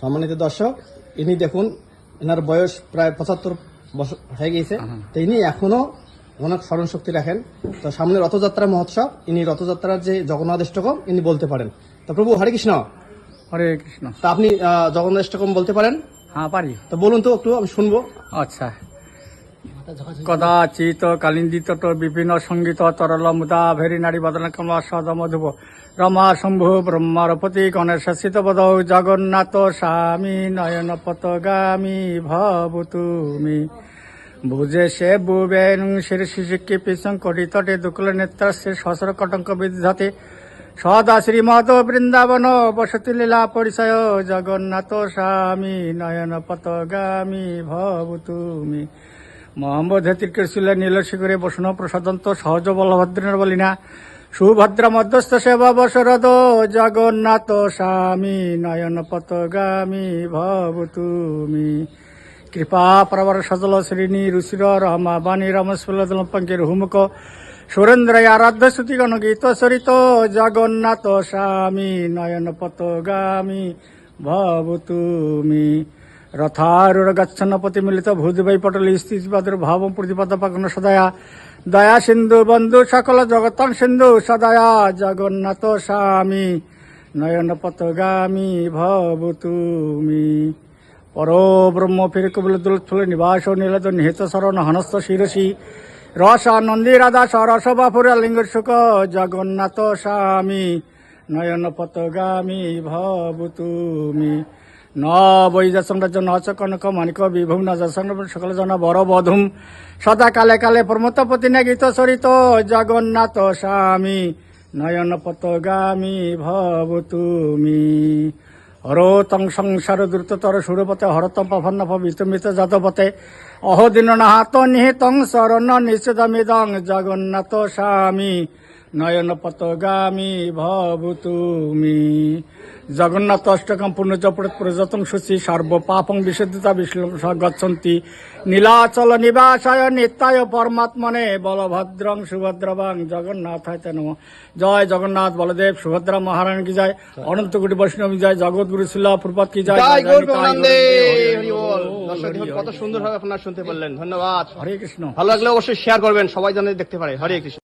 সম্মানিত দর্শক ইনি দেখুন এনার বয়স প্রায় পঁচাত্তর বছর হয়ে গিয়েছে। তো ইনি এখনও অনেক স্মরণ শক্তি রাখেন। তো সামনে রথযাত্রা মহোৎসব ইনি রথযাত্রার যে জগন্নাথ অষ্টকম ইনি বলতে পারেন। তো প্রভু হরে কৃষ্ণ। হরে কৃষ্ণ। তা আপনি আহ, জগন্নাথ অষ্টকম বলতে পারেন? হ্যাঁ পারি। তো বলুন তো একটু আমি শুনব। আচ্ছা। কদাচিত কালিন্দিত বিভিন্ন সংগীত তরল মুদা ভেরি নারী বদন কমলা সদ মধুব রমা শম্ভু ব্রহ্মারপতি গণেশ শীত বদ জগন্নাথ স্বামী নয়ন পতগামী ভবু তুমি ভুজে সে বুবেন শিরশি শিক্ষি পিসং তটে দুকুল নেত্রস্য সহস্র কটঙ্ক বিদ্ধাতে সদা শ্রীমদ বৃন্দাবন বসতি লীলা পরিচয় জগন্নাথ স্বামী নয়ন পতগামী ভবু তুমি মোহাম্মদ হেতির নীলশিখরে বসন প্রসাদন্ত সহজ বলভদ্রের বলিনা। সুভদ্রা মধ্যস্থ সেবা বসরদ জগন্নাথ স্বামী, নয়ন পতগামী ভবু তুমি। কৃপা প্রবর সজল শ্রেণি ঋষির রমা বাণী রমস্ফুল্ল পঙ্কির হুমুক সুরেন্দ্র আরাধ্য শ্রুতি গণ গীত সরিত জগন্নাথ স্বামী, নয়ন পতগামী ভবু তুমি। রথারুর গচ্ছন্ন পতি মিলিত ভূদিবাই পটল স্থিতিপাদের ভাব প্রতিপদ পাকন সদয়া দয়া সিন্ধু বন্ধু সকল জগতন সিন্ধু সদয়া জগন্নাথ স্বামী নয়ন পতগামী ভবু তুমি পর ব্রহ্ম ফির কবিল দুলফুল নিবাস নীলদ নিহিত শরণ হনস্ত শিরসি। রস নন্দী রাধা সরস বাপুর লিঙ্গ সুখ, জগন্নাথ স্বামী নয়ন পতগামী ভবু তুমি ন বৈজাসন রাজ্য ন চ কনক মানিক বিভুম ন যশন সকল জন বর বধুম। সদা কালে কালে প্রমতপতি নে গীত সরিত জগন্নাথ স্বামী, নয়ন পতগামী ভবু তুমি। হরতং সংসার দ্রুততর সুরপতে হরতম পভন্ন বিতমিত যাদবতে। অহদিন নাহাত নিহিতং শরণ নিশ্চিতমিদং জগন্নাথ স্বামী। নয়ন পতগামী ভবু তুমি জগন্নাথ অষ্টকম পুণ্যজপড় প্রযতং শুচি সর্ব পাপং বিশুদ্ধিতা বিশ্লেষ গচ্ছন্তি নীলাচল নিবাসায় নিত্যায় পরমাত্মনে বলভদ্রং সুভদ্রবাং জগন্নাথ হাইতে নম জয় জগন্নাথ বলদেব সুভদ্রা মহারানী কি জয় অনন্ত কোটি বৈষ্ণবী জয় জগৎগুরু শিলা প্রপাত কি জয় দেখুন কত সুন্দরভাবে আপনারা শুনতে পারলেন। ধন্যবাদ। হরে কৃষ্ণ। ভালো লাগলে অবশ্যই শেয়ার করবেন। সবাই যেন দেখতে পারে। হরে কৃষ্ণ।